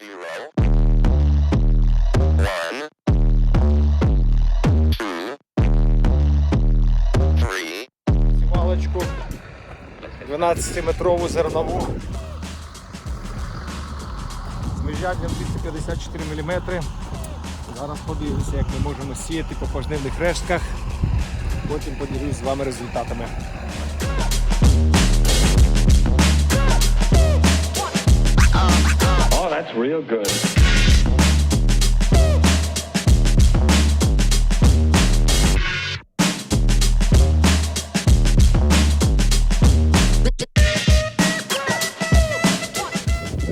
Zero. Сівалочку 12-метрову зернову з міжжадням 254 мм. Зараз подивимося, як ми можемо сіяти по пожнивних рештках. Потім поділюсь з вами результатами. Real good.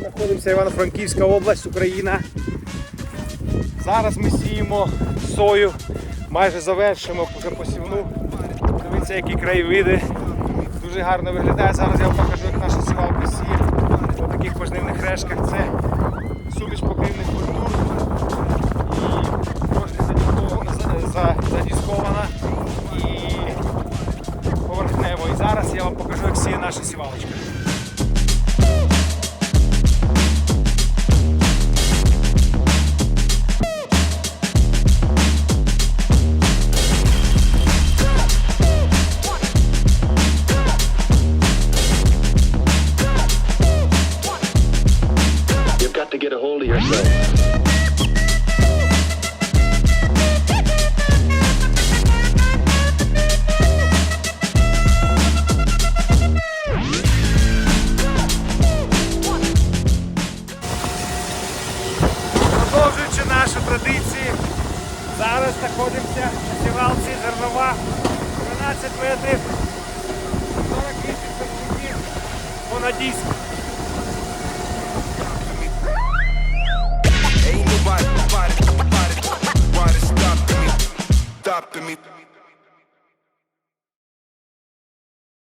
Знаходимося Івано-Франківська область, Україна. Зараз ми сіємо сою, майже завершимо вже посівну. Дивіться, які краєвиди. Дуже гарно виглядає. Зараз я вам покажу, як наша сівалка зараз я вам покажу, як сіє наша сівалочка. You've got to get a hold of yourself. Продовжуючи наші традиції. зараз знаходимося в сівалці зернова 12 метрів, 48 сантиметрів. Понад